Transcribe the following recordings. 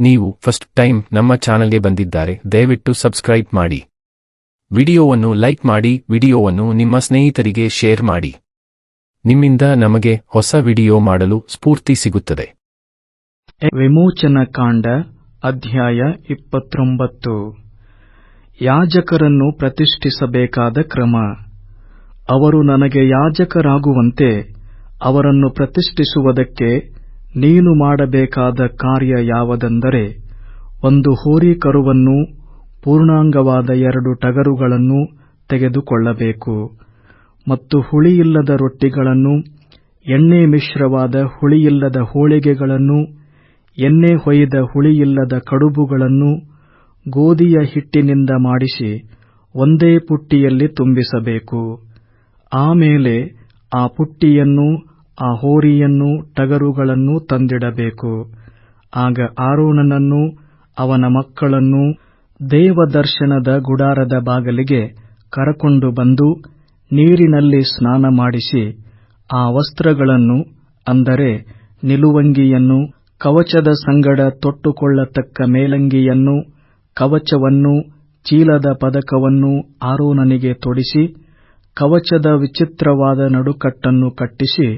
ನೀವು first time ನಮ್ಮ ಚಾನಲ್ಗೆ ಬಂದಿದ್ದಾರೆ, ದಯವಿಟ್ಟು ಸಬ್ಸ್ಕ್ರೈಬ್ ಮಾಡಿ. ವಿಡಿಯೋವನ್ನು ಲೈಕ್ ಮಾಡಿ, ವಿಡಿಯೋವನ್ನು ನಿಮ್ಮ ಸ್ನೇಹಿತರಿಗೆ ಶೇರ್ ಮಾಡಿ. ನಿಮ್ಮಿಂದ ನಮಗೆ ಹೊಸ ವಿಡಿಯೋ ಮಾಡಲು ಸ್ಫೂರ್ತಿ ಸಿಗುತ್ತದೆ. ವಿಮೋಚನ ಕಾಂಡ ಅಧ್ಯಾಯ ಇಪ್ಪತ್ತೊಂಬತ್ತು. ಯಾಜಕರನ್ನು ಪ್ರತಿಷ್ಠಿಸಬೇಕಾದ ಕ್ರಮ. ಅವರು ನನಗೆ ಯಾಜಕರಾಗುವಂತೆ ಅವರನ್ನು ಪ್ರತಿಷ್ಠಿಸುವುದಕ್ಕೆ ನೀನು ಮಾಡಬೇಕಾದ ಕಾರ್ಯ ಯಾವುದೆಂದರೆ ಒಂದು ಹೋರಿಕರುವನ್ನು ಪೂರ್ಣಾಂಗವಾದ ಎರಡು ಟಗರುಗಳನ್ನು ತೆಗೆದುಕೊಳ್ಳಬೇಕು ಮತ್ತು ಹುಳಿಯಿಲ್ಲದ ರೊಟ್ಟಿಗಳನ್ನು, ಎಣ್ಣೆ ಮಿಶ್ರವಾದ ಹುಳಿಯಿಲ್ಲದ ಹೋಳಿಗೆಗಳನ್ನು, ಎಣ್ಣೆ ಹೊಯ್ದ ಹುಳಿಯಿಲ್ಲದ ಕಡುಬುಗಳನ್ನು ಗೋಧಿಯ ಹಿಟ್ಟಿನಿಂದ ಮಾಡಿಸಿ ಒಂದೇ ಪುಟ್ಟಿಯಲ್ಲಿ ತುಂಬಿಸಬೇಕು. ಆಮೇಲೆ ಆ ಪುಟ್ಟಿಯನ್ನು ಆ ಹೋರಿಯನ್ನೂ ಟಗರುಗಳನ್ನೂ ತಂದಿಡಬೇಕು. ಆಗ ಆರೋನನನ್ನು ಅವನ ಮಕ್ಕಳನ್ನು ದೇವದರ್ಶನದ ಗುಡಾರದ ಬಾಗಲಿಗೆ ಕರಕೊಂಡು ಬಂದು ನೀರಿನಲ್ಲಿ ಸ್ನಾನ ಮಾಡಿಸಿ ಆ ವಸ್ತ್ರಗಳನ್ನು, ಅಂದರೆ ನಿಲುವಂಗಿಯನ್ನು, ಕವಚದ ಸಂಗಡ ತೊಟ್ಟುಕೊಳ್ಳತಕ್ಕ ಮೇಲಂಗಿಯನ್ನು, ಕವಚವನ್ನು, ಚೀಲದ ಪದಕವನ್ನು ಆರೋನನಿಗೆ ತೊಡಿಸಿ, ಕವಚದ ವಿಚಿತ್ರವಾದ ನಡುಕಟ್ಟನ್ನು ಕಟ್ಟಿಸಿ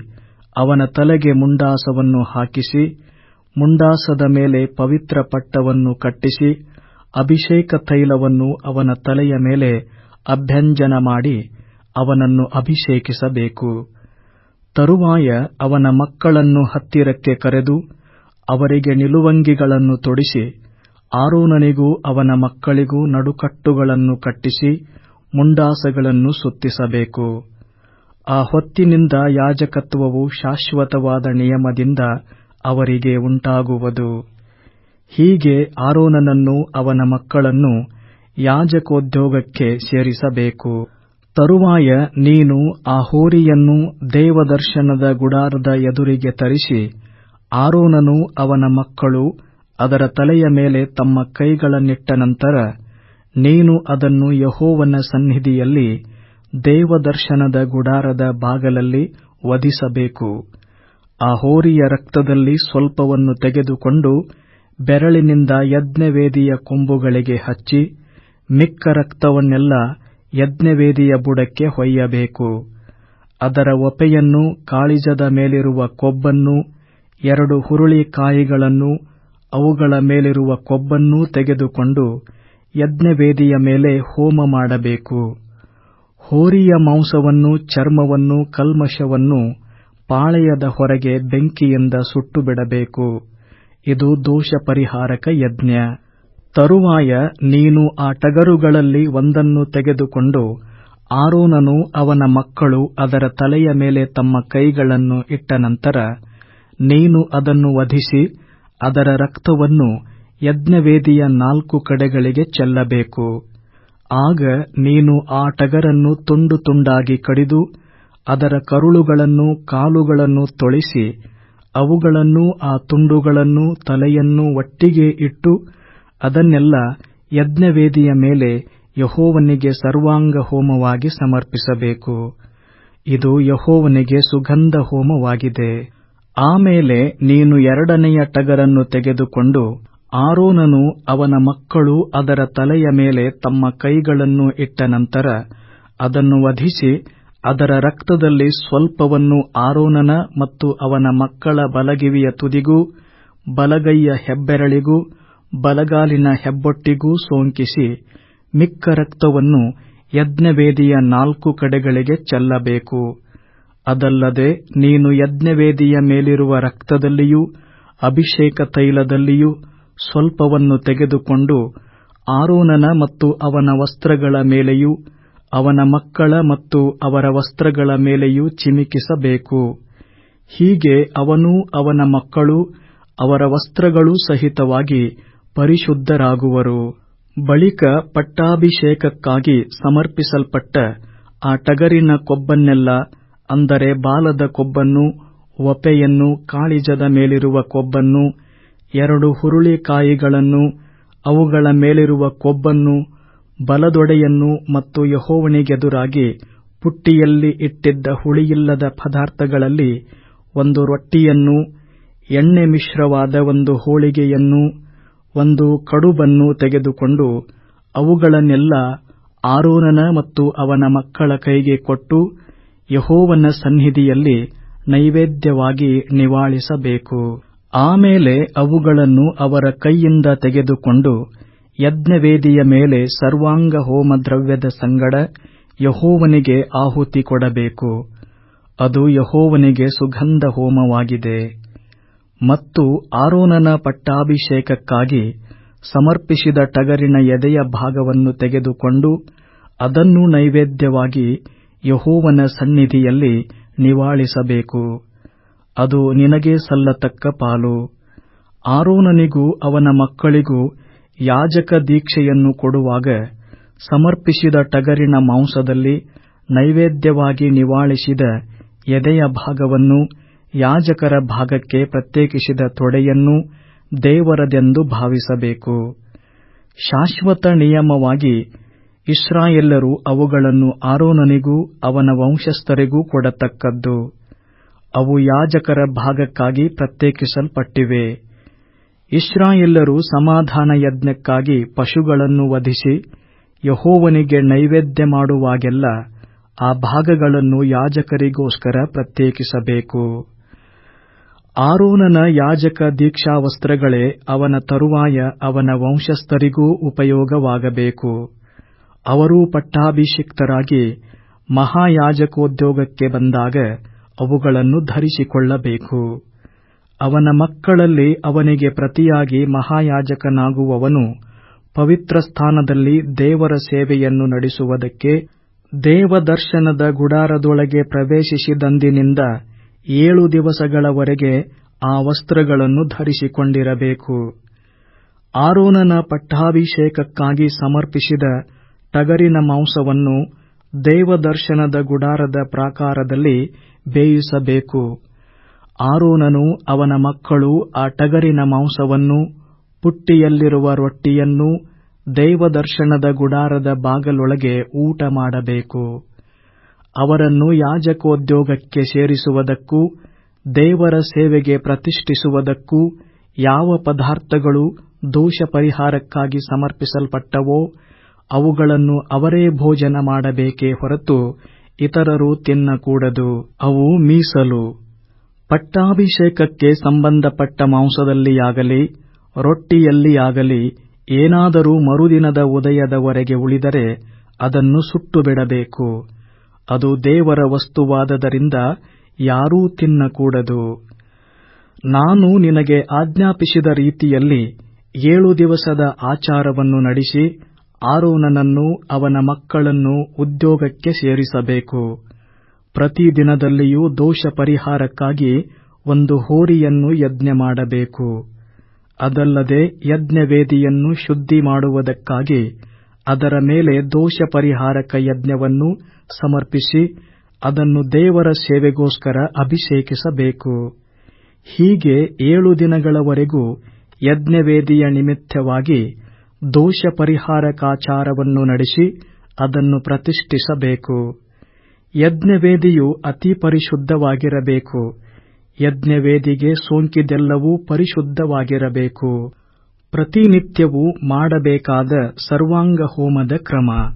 ಅವನ ತಲೆಗೆ ಮುಂಡಾಸವನ್ನು ಹಾಕಿಸಿ, ಮುಂಡಾಸದ ಮೇಲೆ ಪವಿತ್ರ ಪಟ್ಟವನ್ನು ಕಟ್ಟಿಸಿ, ಅಭಿಷೇಕ ತೈಲವನ್ನು ಅವನ ತಲೆಯ ಮೇಲೆ ಅಭ್ಯಂಜನ ಮಾಡಿ ಅವನನ್ನು ಅಭಿಷೇಕಿಸಬೇಕು. ತರುವಾಯ ಅವನ ಮಕ್ಕಳನ್ನು ಹತ್ತಿರಕ್ಕೆ ಕರೆದು ಅವರಿಗೆ ನಿಲುವಂಗಿಗಳನ್ನು ತೊಡಿಸಿ, ಆರೋನನಿಗೂ ಅವನ ಮಕ್ಕಳಿಗೂ ನಡುಕಟ್ಟುಗಳನ್ನು ಕಟ್ಟಿಸಿ ಮುಂಡಾಸಗಳನ್ನು ಸುತ್ತಿಸಬೇಕು. ಆ ಹೊತ್ತಿನಿಂದ ಯಾಜಕತ್ವವು ಶಾಶ್ವತವಾದ ನಿಯಮದಿಂದ ಅವರಿಗೆ ಉಂಟಾಗುವುದು. ಹೀಗೆ ಆರೋನನನ್ನು ಅವನ ಮಕ್ಕಳನ್ನು ಯಾಜಕೋದ್ಯೋಗಕ್ಕೆ ಸೇರಿಸಬೇಕು. ತರುವಾಯ ನೀನು ಆ ಹೋರಿಯನ್ನು ದೇವದರ್ಶನದ ಗುಡಾರದ ಎದುರಿಗೆ ತರಿಸಿ, ಆರೋನನು ಅವನ ಮಕ್ಕಳು ಅದರ ತಲೆಯ ಮೇಲೆ ತಮ್ಮ ಕೈಗಳನ್ನಿಟ್ಟ ನಂತರ, ನೀನು ಅದನ್ನು ಯಹೋವನ ಸನ್ನಿಧಿಯಲ್ಲಿ ದೇವದರ್ಶನದ ಗುಡಾರದ ಬಾಗಲಲ್ಲಿ ವಧಿಸಬೇಕು. ಆ ಹೋರಿಯ ರಕ್ತದಲ್ಲಿ ಸ್ವಲ್ಪವನ್ನು ತೆಗೆದುಕೊಂಡು ಬೆರಳಿನಿಂದ ಯಜ್ಞವೇದಿಯ ಕೊಂಬುಗಳಿಗೆ ಹಚ್ಚಿ ಮಿಕ್ಕ ರಕ್ತವನ್ನೆಲ್ಲ ಯಜ್ಞವೇದಿಯ ಬುಡಕ್ಕೆ ಹೊಯ್ಯಬೇಕು. ಅದರ ಒಪೆಯನ್ನು ಕಾಳಿಜದ ಮೇಲಿರುವ ಕೊಬ್ಬನ್ನು, ಎರಡು ಹುರುಳಿಕಾಯಿಗಳನ್ನು ಅವುಗಳ ಮೇಲಿರುವ ಕೊಬ್ಬನ್ನೂ ತೆಗೆದುಕೊಂಡು ಯಜ್ಞವೇದಿಯ ಮೇಲೆ ಹೋಮ ಮಾಡಬೇಕು. ಹೋರಿಯ ಮಾಂಸವನ್ನು, ಚರ್ಮವನ್ನು, ಕಲ್ಮಶವನ್ನು ಪಾಳೆಯದ ಹೊರಗೆ ಬೆಂಕಿಯಿಂದ ಸುಟ್ಟುಬಿಡಬೇಕು. ಇದು ದೋಷ ಪರಿಹಾರಕ ಯಜ್ಞ. ತರುವಾಯ ನೀನು ಆ ಟಗರುಗಳಲ್ಲಿ ಒಂದನ್ನು ತೆಗೆದುಕೊಂಡು ಆರೋನನು ಅವನ ಮಕ್ಕಳು ಅದರ ತಲೆಯ ಮೇಲೆ ತಮ್ಮ ಕೈಗಳನ್ನು ಇಟ್ಟ ನಂತರ ನೀನು ಅದನ್ನು ವಧಿಸಿ ಅದರ ರಕ್ತವನ್ನು ಯಜ್ಞವೇದಿಯ ನಾಲ್ಕು ಕಡೆಗಳಿಗೆ ಚೆಲ್ಲಬೇಕು. ಆಗ ನೀನು ಆ ಟಗರನ್ನು ತುಂಡು ತುಂಡಾಗಿ ಕಡಿದು ಅದರ ಕರುಳುಗಳನ್ನು ಕಾಲುಗಳನ್ನು ತೊಳಿಸಿ ಅವುಗಳನ್ನು ಆ ತುಂಡುಗಳನ್ನು ತಲೆಯನ್ನು ಒಟ್ಟಿಗೆ ಇಟ್ಟು ಅದನ್ನೆಲ್ಲ ಯಜ್ಞವೇದಿಯ ಮೇಲೆ ಯಹೋವನಿಗೆ ಸರ್ವಾಂಗ ಹೋಮವಾಗಿ ಸಮರ್ಪಿಸಬೇಕು. ಇದು ಯಹೋವನಿಗೆ ಸುಗಂಧ ಹೋಮವಾಗಿದೆ. ಆಮೇಲೆ ನೀನು ಎರಡನೆಯ ಟಗರನ್ನು ತೆಗೆದುಕೊಂಡು ಆರೋನನು ಅವನ ಮಕ್ಕಳು ಅದರ ತಲೆಯ ಮೇಲೆ ತಮ್ಮ ಕೈಗಳನ್ನು ಇಟ್ಟ ನಂತರ ಅದನ್ನು ವಧಿಸಿ ಅದರ ರಕ್ತದಲ್ಲಿ ಸ್ವಲ್ಪವನ್ನು ಆರೋನನ ಮತ್ತು ಅವನ ಮಕ್ಕಳ ಬಲಗಿವಿಯ ತುದಿಗೂ, ಬಲಗೈಯ ಹೆಬ್ಬೆರಳಿಗೂ, ಬಲಗಾಲಿನ ಹೆಬ್ಬೊಟ್ಟಿಗೂ ಸೋಂಕಿಸಿ ಮಿಕ್ಕ ರಕ್ತವನ್ನು ಯಜ್ಞವೇದಿಯ ನಾಲ್ಕು ಕಡೆಗಳಿಗೆ ಚೆಲ್ಲಬೇಕು. ಅದಲ್ಲದೆ ನೀನು ಯಜ್ಞವೇದಿಯ ಮೇಲಿರುವ ರಕ್ತದಲ್ಲಿಯೂ, ಅಭಿಷೇಕ ತೈಲದಲ್ಲಿಯೂ ಸ್ವಲ್ಪವನ್ನು ತೆಗೆದುಕೊಂಡು ಆರೋನನ ಮತ್ತು ಅವನ ವಸ್ತ್ರಗಳ ಮೇಲೆಯೂ, ಅವನ ಮಕ್ಕಳ ಮತ್ತು ಅವರ ವಸ್ತ್ರಗಳ ಮೇಲೆಯೂ ಚಿಮಿಕಿಸಬೇಕು. ಹೀಗೆ ಅವನೂ ಅವನ ಮಕ್ಕಳು ಅವರ ವಸ್ತ್ರಗಳೂ ಸಹಿತವಾಗಿ ಪರಿಶುದ್ಧರಾಗುವರು. ಬಳಿಕ ಪಟ್ಟಾಭಿಷೇಕಕ್ಕಾಗಿ ಸಮರ್ಪಿಸಲ್ಪಟ್ಟ ಆ ಟಗರಿನ ಕೊಬ್ಬನ್ನೆಲ್ಲ, ಅಂದರೆ ಬಾಲದ ಕೊಬ್ಬನ್ನು, ಒಪೆಯನ್ನು, ಕಾಳಿಜದ ಮೇಲಿರುವ ಕೊಬ್ಬನ್ನು ಎರಡು ಹುರುಳಿಕಾಯಿಗಳನ್ನು ಅವುಗಳ ಮೇಲಿರುವ ಕೊಬ್ಬನ್ನು, ಬಲದೊಡೆಯನ್ನು ಮತ್ತು ಯೆಹೋವನಿಗೆದುರಾಗಿ ಪುಟ್ಟಿಯಲ್ಲಿ ಇಟ್ಟಿದ್ದ ಹುಳಿಯಿಲ್ಲದ ಪದಾರ್ಥಗಳಲ್ಲಿ ಒಂದು ರೊಟ್ಟಿಯನ್ನು, ಎಣ್ಣೆ ಮಿಶ್ರವಾದ ಒಂದು ಹೋಳಿಗೆಯನ್ನು, ಒಂದು ಕಡುಬನ್ನು ತೆಗೆದುಕೊಂಡು ಅವುಗಳನ್ನೆಲ್ಲ ಆರೋನನ ಮತ್ತು ಅವನ ಮಕ್ಕಳ ಕೈಗೆ ಕೊಟ್ಟು ಯೆಹೋವನ ಸನ್ನಿಧಿಯಲ್ಲಿ ನೈವೇದ್ಯವಾಗಿ ನಿವಾಳಿಸಬೇಕು. ಆಮೇಲೆ ಅವುಗಳನ್ನು ಅವರ ಕೈಯಿಂದ ತೆಗೆದುಕೊಂಡು ಯಜ್ಞವೇದಿಯ ಮೇಲೆ ಸರ್ವಾಂಗ ಹೋಮ ದ್ರವ್ಯದ ಸಂಗಡ ಯೆಹೋವನಿಗೆ ಆಹುತಿ ಕೊಡಬೇಕು. ಅದು ಯೆಹೋವನಿಗೆ ಸುಗಂಧ ಹೋಮವಾಗಿದೆ. ಮತ್ತು ಆರೋನನ ಪಟ್ಟಾಭಿಷೇಕಕ್ಕಾಗಿ ಸಮರ್ಪಿಸಿದ ಟಗರಿನ ಎದೆಯ ಭಾಗವನ್ನು ತೆಗೆದುಕೊಂಡು ಅದನ್ನು ನೈವೇದ್ಯವಾಗಿ ಯೆಹೋವನ ಸನ್ನಿಧಿಯಲ್ಲಿ ನಿವಾಳಿಸಬೇಕು. ಅದು ನಿನಗೆ ಸಲ್ಲತಕ್ಕ ಪಾಲು. ಆರೋನನಿಗೂ ಅವನ ಮಕ್ಕಳಿಗೂ ಯಾಜಕ ದೀಕ್ಷೆಯನ್ನು ಕೊಡುವಾಗ ಸಮರ್ಪಿಸಿದ ಟಗರಿನ ಮಾಂಸದಲ್ಲಿ ನೈವೇದ್ಯವಾಗಿ ನಿವಾಳಿಸಿದ ಎದೆಯ ಭಾಗವನ್ನು ಯಾಜಕರ ಭಾಗಕ್ಕೆ ಪ್ರತ್ಯೇಕಿಸಿದ ತೊಡೆಯನ್ನು ದೇವರದೆಂದು ಭಾವಿಸಬೇಕು. ಶಾಶ್ವತ ನಿಯಮವಾಗಿ ಇಸ್ರಾಯೇಲರು ಅವುಗಳನ್ನು ಆರೋನನಿಗೂ ಅವನ ವಂಶಸ್ಥರಿಗೂ ಕೊಡತಕ್ಕದ್ದು. ಅವು ಯಾಜಕರ ಭಾಗಕ್ಕಾಗಿ ಪ್ರತ್ಯೇಕಿಸಲ್ಪಟ್ಟಿವೆ. ಇಸ್ರಾಯೇಲರು ಸಮಾಧಾನ ಯಜ್ಞಕ್ಕಾಗಿ ಪಶುಗಳನ್ನು ವಧಿಸಿ ಯಹೋವನಿಗೆ ನೈವೇದ್ಯ ಮಾಡುವಾಗೆಲ್ಲ ಆ ಭಾಗಗಳನ್ನು ಯಾಜಕರಿಗೋಸ್ಕರ ಪ್ರತ್ಯೇಕಿಸಬೇಕು. ಆರೋನನ ಯಾಜಕ ದೀಕ್ಷಾವಸ್ತ್ರಗಳೇ ಅವನ ತರುವಾಯ ಅವನ ವಂಶಸ್ಥರಿಗೂ ಉಪಯೋಗವಾಗಬೇಕು. ಅವರೂ ಪಟ್ಟಾಭಿಷಿಕ್ತರಾಗಿ ಮಹಾಯಾಜಕೋದ್ಯೋಗಕ್ಕೆ ಬಂದಾಗ ಅವುಗಳನ್ನು ಧರಿಸಿಕೊಳ್ಳಬೇಕು. ಅವನ ಮಕ್ಕಳಲ್ಲಿ ಅವನಿಗೆ ಪ್ರತಿಯಾಗಿ ಮಹಾಯಾಜಕನಾಗುವವನು ಪವಿತ್ರ ಸ್ಥಾನದಲ್ಲಿ ದೇವರ ಸೇವೆಯನ್ನು ನಡೆಸುವುದಕ್ಕೆ ದೇವದರ್ಶನದ ಗುಡಾರದೊಳಗೆ ಪ್ರವೇಶಿಸಿದಂದಿನಿಂದ ಏಳು ದಿವಸಗಳವರೆಗೆ ಆ ವಸ್ತ್ರಗಳನ್ನು ಧರಿಸಿಕೊಂಡಿರಬೇಕು. ಆರೋನನ ಪಟ್ಟಾಭಿಷೇಕಕ್ಕಾಗಿ ಸಮರ್ಪಿಸಿದ ಟಗರಿನ ಮಾಂಸವನ್ನು ದೇವದರ್ಶನದ ಗುಡಾರದ ಪ್ರಾಕಾರದಲ್ಲಿ ಬೇಯಿಸಬೇಕು. ಆರೋನನು ಅವನ ಮಕ್ಕಳು ಆ ಟಗರಿನ ಮಾಂಸವನ್ನು, ಪುಟ್ಟಿಯಲ್ಲಿರುವ ರೊಟ್ಟಿಯನ್ನು, ದೈವದರ್ಶನದ ಗುಡಾರದ ಬಾಗಲೊಳಗೆ ಊಟ ಮಾಡಬೇಕು. ಅವರನ್ನು ಯಾಜಕೋದ್ಯೋಗಕ್ಕೆ ಸೇರಿಸುವುದಕ್ಕೂ, ದೇವರ ಸೇವೆಗೆ ಪ್ರತಿಷ್ಠಿಸುವುದಕ್ಕೂ ಯಾವ ಪದಾರ್ಥಗಳು ದೋಷ ಪರಿಹಾರಕ್ಕಾಗಿ ಸಮರ್ಪಿಸಲ್ಪಟ್ಟವೋ, ಅವುಗಳನ್ನು ಅವರೇ ಭೋಜನ ಮಾಡಬೇಕೇ ಹೊರತು ಇತರರು ತಿನ್ನಕೂಡದು ಅವು ಮೀಸಲು. ಪಟ್ಟಾಭಿಷೇಕಕ್ಕೆ ಸಂಬಂಧಪಟ್ಟ ಮಾಂಸದಲ್ಲಿಯಾಗಲಿ, ರೊಟ್ಟಿಯಲ್ಲಿಯಾಗಲಿ, ಏನಾದರೂ ಮರುದಿನದ ಉದಯದವರೆಗೆ ಉಳಿದರೆ ಅದನ್ನು ಸುಟ್ಟು ಬಿಡಬೇಕು ಅದು ದೇವರ ವಸ್ತುವಾದದರಿಂದ ಯಾರೂ ತಿನ್ನಕೂಡದು ನಾನು ನಿನಗೆ ಆಜ್ಞಾಪಿಸಿದ ರೀತಿಯಲ್ಲಿ ಏಳು ದಿವಸದ ಆಚಾರವನ್ನು ನಡೆಸಿ ಆರೋನನನ್ನು ಅವನ ಮಕ್ಕಳನ್ನು ಉದ್ಯೋಗಕ್ಕೆ ಸೇರಿಸಬೇಕು. ಪ್ರತಿ ದಿನದಲ್ಲಿಯೂ ದೋಷ ಪರಿಹಾರಕ್ಕಾಗಿ ಒಂದು ಹೋರಿಯನ್ನು ಯಜ್ಞ ಮಾಡಬೇಕು. ಅದಲ್ಲದೆ ಯಜ್ಞವೇದಿಯನ್ನು ಶುದ್ಧಿ ಮಾಡುವುದಕ್ಕಾಗಿ ಅದರ ಮೇಲೆ ದೋಷ ಪರಿಹಾರಕ ಯಜ್ಞವನ್ನು ಸಮರ್ಪಿಸಿ ಅದನ್ನು ದೇವರ ಸೇವೆಗೋಸ್ಕರ ಅಭಿಷೇಕಿಸಬೇಕು. ಹೀಗೆ ಏಳು ದಿನಗಳವರೆಗೂ ಯಜ್ಞವೇದಿಯ ನಿಮಿತ್ತವಾಗಿ ದೋಷ ಪರಿಹಾರಕಾಚಾರವನ್ನು ನಡೆಸಿ ಅದನ್ನು ಪ್ರತಿಷ್ಠಿಸಬೇಕು. ಯಜ್ಞವೇದಿಯು ಅತಿ ಪರಿಶುದ್ಧವಾಗಿರಬೇಕು. ಯಜ್ಞವೇದಿಗೆ ಸೋಂಕಿದೆಲ್ಲವೂ ಪರಿಶುದ್ಧವಾಗಿರಬೇಕು. ಪ್ರತಿನಿತ್ಯವೂ ಮಾಡಬೇಕಾದ ಸರ್ವಾಂಗ ಹೋಮದ ಕ್ರಮ.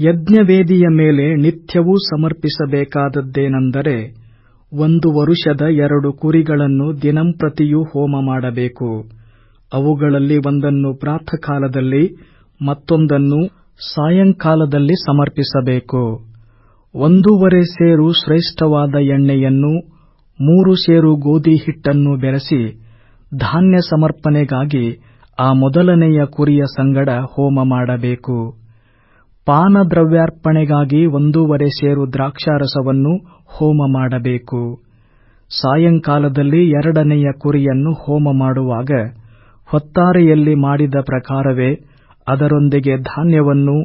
ಯಜ್ಞವೇದಿಯ ಮೇಲೆ ನಿತ್ಯವೂ ಸಮರ್ಪಿಸಬೇಕಾದದ್ದೇನೆಂದರೆ ಒಂದು ವರುಷದ ಎರಡು ಕುರಿಗಳನ್ನು ದಿನಂಪ್ರತಿಯೂ ಹೋಮ ಮಾಡಬೇಕು. ಅವುಗಳಲ್ಲಿ ಒಂದನ್ನು ಪ್ರಾತಃಕಾಲದಲ್ಲಿ, ಮತ್ತೊಂದನ್ನು ಸಾಯಂಕಾಲದಲ್ಲಿ ಸಮರ್ಪಿಸಬೇಕು. ಒಂದೂವರೆ ಸೇರು ಶ್ರೇಷ್ಠವಾದ ಎಣ್ಣೆಯನ್ನು, ಮೂರು ಸೇರು ಗೋಧಿ ಹಿಟ್ಟನ್ನು ಬೆರೆಸಿ, ಧಾನ್ಯ ಸಮರ್ಪಣೆಗಾಗಿ ಆ ಮೊದಲನೆಯ ಕುರಿಯ ಸಂಗಡ ಹೋಮ ಮಾಡಬೇಕು. ಪಾನದ್ರವ್ಯಾರ್ಪಣೆಗಾಗಿ ಒಂದೂವರೆ ಸೇರು ದ್ರಾಕ್ಷಾರಸವನ್ನು ಹೋಮ ಮಾಡಬೇಕು. ಸಾಯಂಕಾಲದಲ್ಲಿ ಎರಡನೆಯ ಕುರಿಯನ್ನು ಹೋಮ ಮಾಡುವಾಗ ಹೊತ್ತಾರೆಯಲ್ಲಿ ಮಾಡಿದ ಪ್ರಕಾರವೇ ಅದರೊಂದಿಗೆ ಧಾನ್ಯವನ್ನು,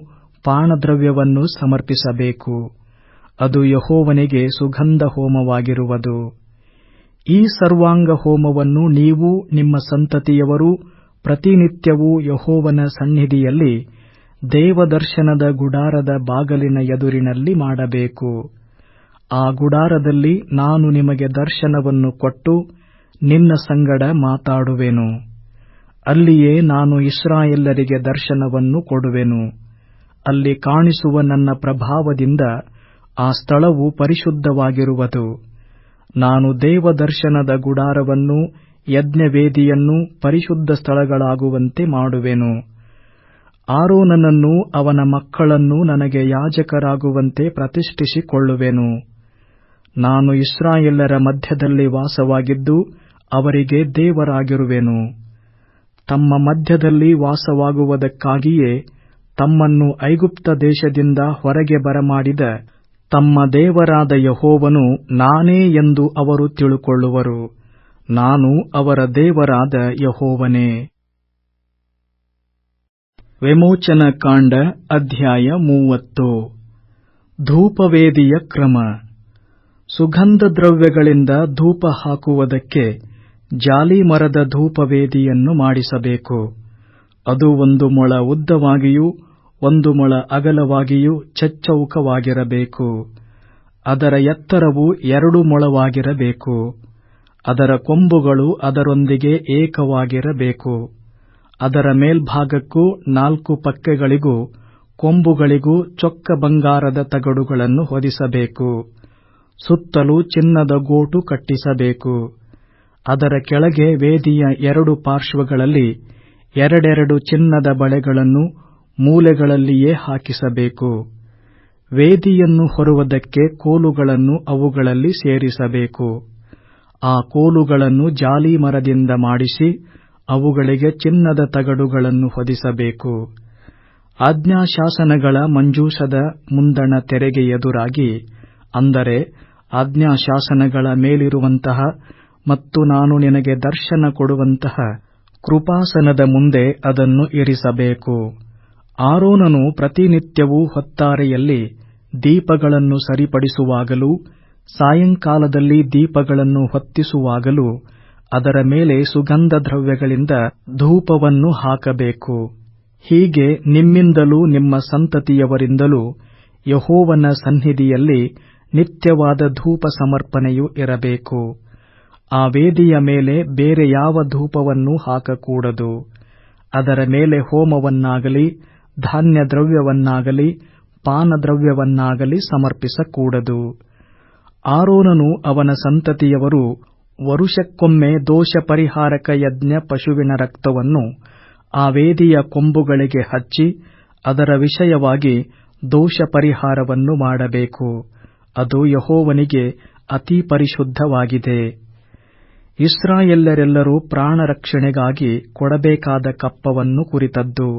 ಪಾನದ್ರವ್ಯವನ್ನು ಸಮರ್ಪಿಸಬೇಕು. ಅದು ಯಹೋವನಿಗೆ ಸುಗಂಧ ಹೋಮವಾಗಿರುವುದು. ಈ ಸರ್ವಾಂಗ ಹೋಮವನ್ನು ನೀವು, ನಿಮ್ಮ ಸಂತತಿಯವರು, ಪ್ರತಿನಿತ್ಯವೂ ಯಹೋವನ ಸನ್ನಿಧಿಯಲ್ಲಿ ದೇವದರ್ಶನದ ಗುಡಾರದ ಬಾಗಲಿನ ಎದುರಿನಲ್ಲಿ ಮಾಡಬೇಕು. ಆ ಗುಡಾರದಲ್ಲಿ ನಾನು ನಿಮಗೆ ದರ್ಶನವನ್ನು ಕೊಟ್ಟು ನಿನ್ನ ಸಂಗಡ ಮಾತಾಡುವೆನು. ಅಲ್ಲಿಯೇ ನಾನು ಇಸ್ರಾಯೇಲರಿಗೆ ದರ್ಶನವನ್ನು ಕೊಡುವೆನು. ಅಲ್ಲಿ ಕಾಣಿಸುವ ನನ್ನ ಪ್ರಭಾವದಿಂದ ಆ ಸ್ಥಳವು ಪರಿಶುದ್ಧವಾಗಿರುವುದು. ನಾನು ದೇವದರ್ಶನದ ಗುಡಾರವನ್ನು ಯಜ್ಞವೇದಿಯನ್ನು ಪರಿಶುದ್ಧ ಸ್ಥಳಗಳಾಗುವಂತೆ ಮಾಡುವೆನು. ಆರೋನನನ್ನೂ ಅವನ ಮಕ್ಕಳನ್ನು ನನಗೆ ಯಾಜಕರಾಗುವಂತೆ ಪ್ರತಿಷ್ಠಿಸಿಕೊಳ್ಳುವೆನು. ನಾನು ಇಸ್ರಾಯೇಲರ ಮಧ್ಯದಲ್ಲಿ ವಾಸವಾಗಿದ್ದು ಅವರಿಗೆ ದೇವರಾಗಿರುವೆನು. ತಮ್ಮ ಮಧ್ಯದಲ್ಲಿ ವಾಸವಾಗುವುದಕ್ಕಾಗಿಯೇ ತಮ್ಮನ್ನು ಐಗುಪ್ತ ದೇಶದಿಂದ ಹೊರಗೆ ಬರಮಾಡಿದ ತಮ್ಮ ದೇವರಾದ ಯಹೋವನು ನಾನೇ ಎಂದು ಅವರು ತಿಳುಕೊಳ್ಳುವರು. ನಾನು ಅವರ ದೇವರಾದ ಯಹೋವನೇ. ವಿಮೋಚನ ಕಾಂಡ ಅಧ್ಯಾಯ ಮೂವತ್ತು. ಧೂಪವೇದಿಯ ಕ್ರಮ. ಸುಗಂಧ ದ್ರವ್ಯಗಳಿಂದ ಧೂಪ ಹಾಕುವುದಕ್ಕೆ ಜಾಲಿ ಮರದ ಧೂಪವೇದಿಯನ್ನು ಮಾಡಿಸಬೇಕು. ಅದು ಒಂದು ಮೊಳ ಉದ್ದವಾಗಿಯೂ, ಒಂದು ಮೊಳ ಅಗಲವಾಗಿಯೂ ಚಚ್ಚೌಕವಾಗಿರಬೇಕು. ಅದರ ಎತ್ತರವು ಎರಡು ಮೊಳವಾಗಿರಬೇಕು. ಅದರ ಕೊಂಬುಗಳು ಅದರೊಂದಿಗೆ ಏಕವಾಗಿರಬೇಕು. ಅದರ ಮೇಲ್ಭಾಗಕ್ಕೂ ನಾಲ್ಕು ಪಕ್ಕೆಗಳಿಗೂ, ಕೊಂಬುಗಳಿಗೂ ಚೊಕ್ಕ ಬಂಗಾರದ ತಗಡುಗಳನ್ನು ಹೊದಿಸಬೇಕು. ಸುತ್ತಲೂ ಚಿನ್ನದ ಗೋಟು ಕಟ್ಟಿಸಬೇಕು. ಅದರ ಕೆಳಗೆ ವೇದಿಯ ಎರಡು ಪಾರ್ಶ್ವಗಳಲ್ಲಿ ಎರಡೆರಡು ಚಿನ್ನದ ಬಳೆಗಳನ್ನು ಮೂಲೆಗಳಲ್ಲಿಯೇ ಹಾಕಿಸಬೇಕು. ವೇದಿಯನ್ನು ಹೊರುವುದಕ್ಕೆ ಕೋಲುಗಳನ್ನು ಅವುಗಳಲ್ಲಿ ಸೇರಿಸಬೇಕು. ಆ ಕೋಲುಗಳನ್ನು ಜಾಲಿ ಮರದಿಂದ ಮಾಡಿಸಿ ಅವುಗಳಿಗೆ ಚಿನ್ನದ ತಗಡುಗಳನ್ನು ಹೊದಿಸಬೇಕು. ಆಜ್ಞಾಶಾಸನಗಳ ಮಂಜೂಷದ ಮುಂದಣ ತೆರೆಗೆ ಎದುರಾಗಿ, ಅಂದರೆ ಆಜ್ಞಾಶಾಸನಗಳ ಮೇಲಿರುವಂತಹ ಮತ್ತು ನಾನು ನಿನಗೆ ದರ್ಶನ ಕೊಡುವಂತಹ ಕೃಪಾಸನದ ಮುಂದೆ ಅದನ್ನು ಇರಿಸಬೇಕು. ಆರೋನನು ಪ್ರತಿನಿತ್ಯವೂ ಹೊತ್ತಾರೆಯಲ್ಲಿ ದೀಪಗಳನ್ನು ಸರಿಪಡಿಸುವಾಗಲೂ, ಸಾಯಂಕಾಲದಲ್ಲಿ ದೀಪಗಳನ್ನು ಹೊತ್ತಿಸುವಾಗಲೂ ಅದರ ಮೇಲೆ ಸುಗಂಧ ದ್ರವ್ಯಗಳಿಂದ ಧೂಪವನ್ನು ಹಾಕಬೇಕು. ಹೀಗೆ ನಿಮ್ಮಿಂದಲೂ ನಿಮ್ಮ ಸಂತತಿಯವರಿಂದಲೂ ಯಹೋವನ ಸನ್ನಿಧಿಯಲ್ಲಿ ನಿತ್ಯವಾದ ಧೂಪ ಸಮರ್ಪಣೆಯು ಇರಬೇಕು. ಆ ವೇದಿಯ ಮೇಲೆ ಬೇರೆ ಯಾವ ಧೂಪವನ್ನೂ ಹಾಕಕೂಡದು. ಅದರ ಮೇಲೆ ಹೋಮವನ್ನಾಗಲಿ ಧಾನ್ಯ ದ್ರವ್ಯವನ್ನಾಗಲಿ ಪಾನದ್ರವ್ಯವನ್ನಾಗಲಿ ಸಮರ್ಪಿಸಕೂಡದು. ಆರೋನನು ಅವನ ಸಂತತಿಯವರು ವರುಷಕ್ಕೊಮ್ಮೆ ದೋಷ ಪರಿಹಾರಕ ಯಜ್ಞ ಪಶುವಿನ ರಕ್ತವನ್ನು ಆ ವೇದಿಯ ಕೊಂಬುಗಳಿಗೆ ಹಚ್ಚಿ, ಅದರ ವಿಷಯವಾಗಿ ದೋಷ ಪರಿಹಾರವನ್ನು ಮಾಡಬೇಕು. ಅದು ಯಹೋವನಿಗೆ ಅತಿ ಪರಿಶುದ್ಧವಾಗಿದೆ. ಇಸ್ರಾಯೇಲ್ಯರೆಲ್ಲರೂ ಪ್ರಾಣರಕ್ಷಣೆಗಾಗಿ ಕೊಡಬೇಕಾದ ಕಪ್ಪವನ್ನು ಕುರಿತದ್ದು.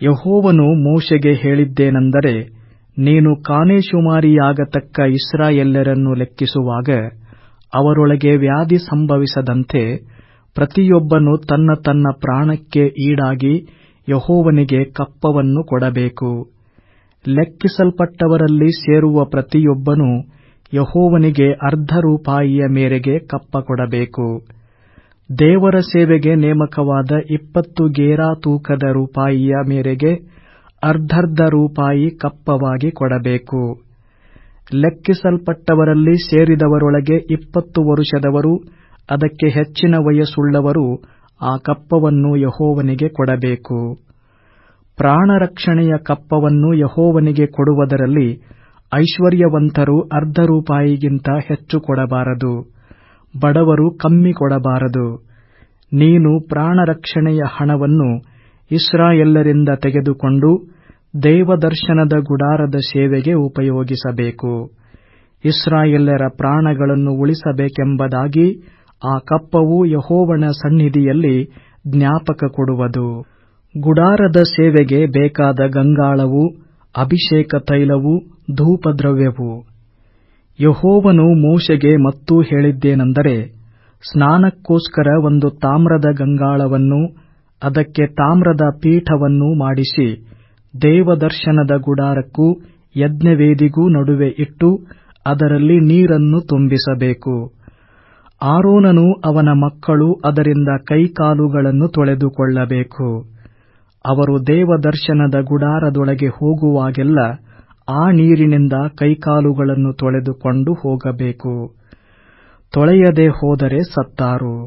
ಯಹೋವನು ಮೋಶೆಗೆ ಹೇಳಿದ್ದೇನೆಂದರೆ, ನೀನು ಕಾನೇಶುಮಾರಿಯಾಗತಕ್ಕ ಇಸ್ರಾಯೇಲ್ಯರನ್ನು ಲೆಕ್ಕಿಸುವಾಗ ಅವರೊಳಗೆ ವ್ಯಾಧಿ ಸಂಭವಿಸದಂತೆ ಪ್ರತಿಯೊಬ್ಬನು ತನ್ನ ತನ್ನ ಪ್ರಾಣಕ್ಕೆ ಈಡಾಗಿ ಯಹೋವನಿಗೆ ಕಪ್ಪವನ್ನು ಕೊಡಬೇಕು. ಲೆಕ್ಕಿಸಲ್ಪಟ್ಟವರಲ್ಲಿ ಸೇರುವ ಪ್ರತಿಯೊಬ್ಬನು ಯಹೋವನಿಗೆ ಅರ್ಧ ರೂಪಾಯಿಯ ಮೇರೆಗೆ ಕಪ್ಪ ಕೊಡಬೇಕು. ದೇವರ ಸೇವೆಗೆ ನೇಮಕವಾದ ಇಪ್ಪತ್ತು ಗೇರಾ ತೂಕದ ರೂಪಾಯಿಯ ಮೇರೆಗೆ ಅರ್ಧರ್ಧ ರೂಪಾಯಿ ಕಪ್ಪವಾಗಿ ಕೊಡಬೇಕು. ಲೆಕ್ಕಿಸಲ್ಪಟ್ಟವರಲ್ಲಿ ಸೇರಿದವರೊಳಗೆ ಇಪ್ಪತ್ತು ವರುಷದವರು, ಅದಕ್ಕೆ ಹೆಚ್ಚಿನ ವಯಸ್ಸುಳ್ಳವರು ಆ ಕಪ್ಪವನ್ನು ಯಹೋವನಿಗೆ ಕೊಡಬೇಕು. ಪ್ರಾಣರಕ್ಷಣೆಯ ಕಪ್ಪವನ್ನು ಯಹೋವನಿಗೆ ಕೊಡುವುದರಲ್ಲಿ ಐಶ್ವರ್ಯವಂತರು ಅರ್ಧ ರೂಪಾಯಿಗಿಂತ ಹೆಚ್ಚು ಕೊಡಬಾರದು. ಬಡವರು ಕಮ್ಮಿ ಕೊಡಬಾರದು. ನೀನು ಪ್ರಾಣರಕ್ಷಣೆಯ ಹಣವನ್ನು ಇಸ್ರಾಯೇಲ್ಯರಿಂದ ತೆಗೆದುಕೊಂಡು ದೇವದರ್ಶನದ ಗುಡಾರದ ಸೇವೆಗೆ ಉಪಯೋಗಿಸಬೇಕು. ಇಸ್ರಾಯೇಲ್ಯರ ಪ್ರಾಣಗಳನ್ನು ಉಳಿಸಬೇಕೆಂಬುದಾಗಿ ಆ ಕಪ್ಪವು ಯಹೋವನ ಸನ್ನಿಧಿಯಲ್ಲಿ ಜ್ಞಾಪಕ ಕೊಡುವುದು. ಗುಡಾರದ ಸೇವೆಗೆ ಬೇಕಾದ ಗಂಗಾಳವು, ಅಭಿಷೇಕ ತೈಲವು ಧೂಪದ್ರವ್ಯವು. ಯಹೋವನು ಮೋಶೆಗೆ ಮತ್ತೂ ಹೇಳಿದ್ದೇನೆಂದರೆ, ಸ್ನಾನಕ್ಕೋಸ್ಕರ ಒಂದು ತಾಮ್ರದ ಗಂಗಾಳವನ್ನು, ಅದಕ್ಕೆ ತಾಮ್ರದ ಪೀಠವನ್ನು ಮಾಡಿಸಿ, ದೇವದರ್ಶನದ ಗುಡಾರಕ್ಕೂ, ಯಜ್ಞವೇದಿಗೂ ನಡುವೆ ಇಟ್ಟು, ಅದರಲ್ಲಿ ನೀರನ್ನು ತುಂಬಿಸಬೇಕು. ಆರೋನನು ಅವನ ಮಕ್ಕಳು ಅದರಿಂದ ಕೈಕಾಲುಗಳನ್ನು ತೊಳೆದುಕೊಳ್ಳಬೇಕು. ಅವರು ದೇವದರ್ಶನದ ಗುಡಾರದೊಳಗೆ ಹೋಗುವಾಗೆಲ್ಲ ಆ ನೀರಿನಿಂದ ಕೈಕಾಲುಗಳನ್ನು ತೊಳೆದುಕೊಂಡು ಹೋಗಬೇಕು. ತೊಳೆಯದೆ ಹೋದರೆ ಸತ್ತಾರು.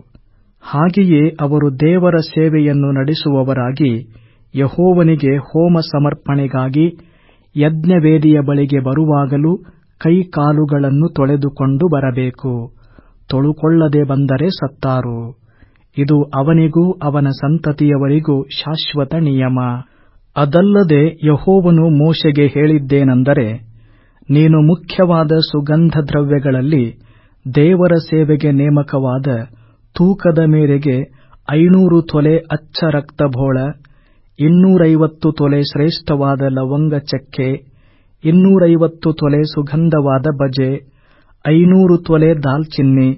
ಹಾಗೆಯೇ ಅವರು ದೇವರ ಸೇವೆಯನ್ನು ನಡೆಸುವವರಾಗಿ ಯಹೋವನಿಗೆ ಹೋಮ ಸಮರ್ಪಣೆಗಾಗಿ ಯಜ್ಞವೇದಿಯ ಬಳಿಗೆ ಬರುವಾಗಲೂ ಕೈಕಾಲುಗಳನ್ನು ತೊಳೆದುಕೊಂಡು ಬರಬೇಕು. ತೊಳುಕೊಳ್ಳದೆ ಬಂದರೆ ಸತ್ತಾರು. ಇದು ಅವನಿಗೂ ಅವನ ಸಂತತಿಯವರಿಗೂ ಶಾಶ್ವತ ನಿಯಮ. ಅದಲ್ಲದೆ ಯಹೋವನು ಮೋಶೆಗೆ ಹೇಳಿದ್ದೇನೆಂದರೆ, ನೀನು ಮುಖ್ಯವಾದ ಸುಗಂಧ ದ್ರವ್ಯಗಳಲ್ಲಿ ದೇವರ ಸೇವೆಗೆ ನೇಮಕವಾದ ತೂಕದ ಮೇರೆಗೆ ಐನೂರು ತೊಲೆ ಅಚ್ಚ ರಕ್ತಭೋಳ ಇನ್ನೂರೈವತ್ತು ತೊಲೆ ಶ್ರೇಷ್ಠವಾದ ಲವಂಗ ಚಕ್ಕೆ ಇನ್ನೂರೈವತ್ತು ತೊಲೆ ಸುಗಂಧವಾದ ಬಜೆ, ಐನೂರು ತೊಲೆ ದಾಲ್ಚಿನ್ನಿ,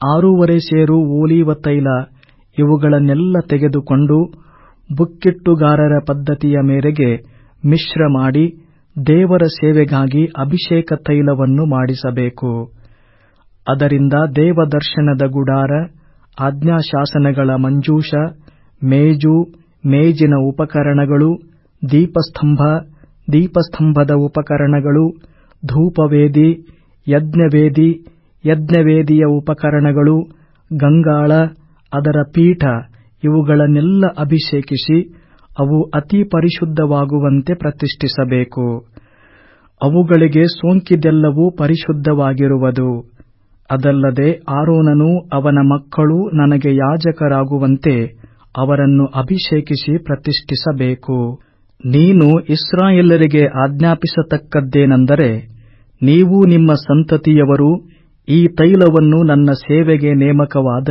ಆರೂವರೆ ಸೇರು ಓಲೀವ ತೈಲ, ಇವುಗಳನ್ನೆಲ್ಲ ತೆಗೆದುಕೊಂಡು ಬುಕ್ಕಿಟ್ಟುಗಾರರ ಪದ್ಧತಿಯ ಮೇರೆಗೆ ಮಿಶ್ರ ಮಾಡಿ ದೇವರ ಸೇವೆಗಾಗಿ ಅಭಿಷೇಕ ತೈಲವನ್ನು ಮಾಡಿಸಬೇಕು. ಅದರಿಂದ ದೇವದರ್ಶನದ ಗುಡಾರ, ಆಜ್ಞಾಶಾಸನಗಳ ಮಂಜೂಷ, ಮೇಜು, ಮೇಜಿನ ಉಪಕರಣಗಳು, ದೀಪಸ್ತಂಭ, ದೀಪಸ್ತಂಭದ ಉಪಕರಣಗಳು, ಧೂಪವೇದಿ, ಯಜ್ಞವೇದಿ, ಯಜ್ಞವೇದಿಯ ಉಪಕರಣಗಳು, ಗಂಗಾಳ, ಅದರ ಪೀಠ ಇವುಗಳನ್ನೆಲ್ಲ ಅಭಿಷೇಕಿಸಿ ಅವು ಅತಿ ಪರಿಶುದ್ಧವಾಗುವಂತೆ ಪ್ರತಿಷ್ಠಿಸಬೇಕು. ಅವುಗಳಿಗೆ ಸೋಂಕಿದೆಲ್ಲವೂ ಪರಿಶುದ್ಧವಾಗಿರುವುದು. ಅದಲ್ಲದೆ ಆರೋನನೂ ಅವನ ಮಕ್ಕಳೂ ನನಗೆ ಯಾಜಕರಾಗುವಂತೆ ಅವರನ್ನು ಅಭಿಷೇಕಿಸಿ ಪ್ರತಿಷ್ಠಿಸಬೇಕು. ನೀನು ಇಸ್ರಾಯೇಲರಿಗೆ ಆಜ್ಞಾಪಿಸತಕ್ಕದ್ದೇನೆಂದರೆ ನೀವು ನಿಮ್ಮ ಸಂತತಿಯವರು ಈ ತೈಲವನ್ನು ನನ್ನ ಸೇವೆಗೆ ನೇಮಕವಾದ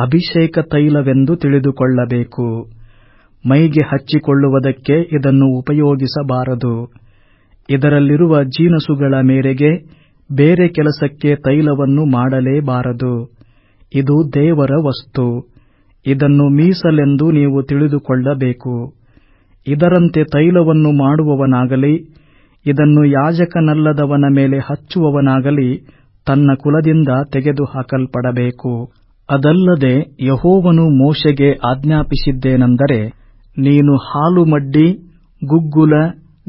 ಅಭಿಷೇಕ ತೈಲವೆಂದು ತಿಳಿದುಕೊಳ್ಳಬೇಕು. ಮೈಗೆ ಹಚ್ಚಿಕೊಳ್ಳುವುದಕ್ಕೆ ಇದನ್ನು ಉಪಯೋಗಿಸಬಾರದು. ಇದರಲ್ಲಿರುವ ಜೀನಸುಗಳ ಮೇರೆಗೆ ಬೇರೆ ಕೆಲಸಕ್ಕೆ ತೈಲವನ್ನು ಮಾಡಲೇಬಾರದು. ಇದು ದೇವರ ವಸ್ತು. ಇದನ್ನು ಮೀಸಲೆಂದು ನೀವು ತಿಳಿದುಕೊಳ್ಳಬೇಕು. ಇದರಂತೆ ತೈಲವನ್ನು ಮಾಡುವವನಾಗಲಿ, ಇದನ್ನು ಯಾಜಕನಲ್ಲದವನ ಮೇಲೆ ಹಚ್ಚುವವನಾಗಲಿ ತನ್ನ ಕುಲದಿಂದ ತೆಗೆದುಹಾಕಲ್ಪಡಬೇಕು. ಅದಲ್ಲದೆ ಯಹೋವನು ಮೋಶೆಗೆ ಆಜ್ಞಾಪಿಸಿದ್ದೇನೆಂದರೆ, ನೀನು ಹಾಲುಮಡ್ಡಿ ಗುಗ್ಗುಲ,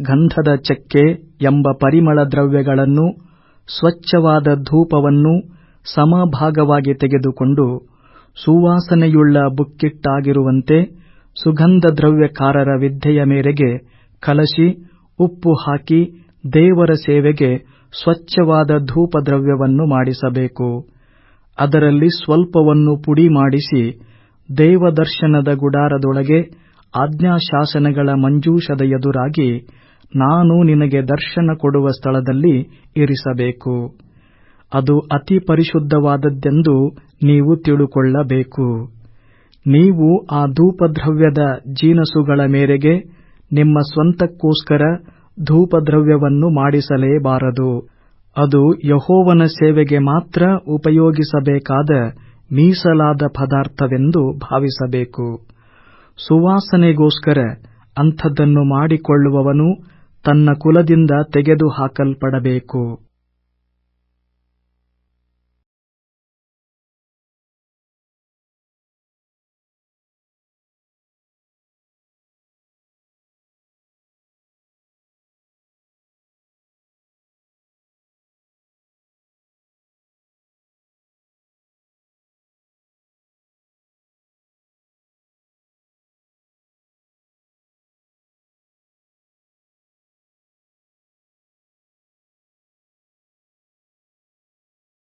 ಗಂಧದ ಚಕ್ಕೆ ಎಂಬ ಪರಿಮಳ ದ್ರವ್ಯಗಳನ್ನು, ಸ್ವಚ್ಛವಾದ ಧೂಪವನ್ನು ಸಮಭಾಗವಾಗಿ ತೆಗೆದುಕೊಂಡು ಸುವಾಸನೆಯುಳ್ಳ ಬುಕ್ಕಿಟ್ಟಾಗಿರುವಂತೆ ಸುಗಂಧ ದ್ರವ್ಯಕಾರರ ವಿದ್ಯೆಯ ಮೇರೆಗೆ ಕಲಶಿ, ಉಪ್ಪು ಹಾಕಿ ದೇವರ ಸೇವೆಗೆ ಸ್ವಚ್ಛವಾದ ಧೂಪದ್ರವ್ಯವನ್ನು ಮಾಡಿಸಬೇಕು. ಅದರಲ್ಲಿ ಸ್ವಲ್ಪವನ್ನು ಪುಡಿ ಮಾಡಿಸಿ ದೇವದರ್ಶನದ ಗುಡಾರದೊಳಗೆ ಆಜ್ಞಾಶಾಸನಗಳ ಮಂಜೂಷದ ಎದುರಾಗಿ ನಾನು ನಿನಗೆ ದರ್ಶನ ಕೊಡುವ ಸ್ಥಳದಲ್ಲಿ ಇರಿಸಬೇಕು. ಅದು ಅತಿ ಪರಿಶುದ್ಧವಾದದ್ದೆಂದು ನೀವು ತಿಳುಕೊಳ್ಳಬೇಕು. ನೀವು ಆ ಧೂಪದ್ರವ್ಯದ ಜೀನಸುಗಳ ಮೇರೆಗೆ ನಿಮ್ಮ ಸ್ವಂತಕ್ಕೋಸ್ಕರ ಧೂಪದ್ರವ್ಯವನ್ನು ಮಾಡಿಸಲೇಬಾರದು. ಅದು ಯಹೋವನ ಸೇವೆಗೆ ಮಾತ್ರ ಉಪಯೋಗಿಸಬೇಕಾದ ಮೀಸಲಾದ ಪದಾರ್ಥವೆಂದು ಭಾವಿಸಬೇಕು. ಸುವಾಸನೆಗೋಸ್ಕರ ಅಂಥದ್ದನ್ನು ಮಾಡಿಕೊಳ್ಳುವವನು ತನ್ನ ಕುಲದಿಂದ ತೆಗೆದುಹಾಕಲ್ಪಡಬೇಕು.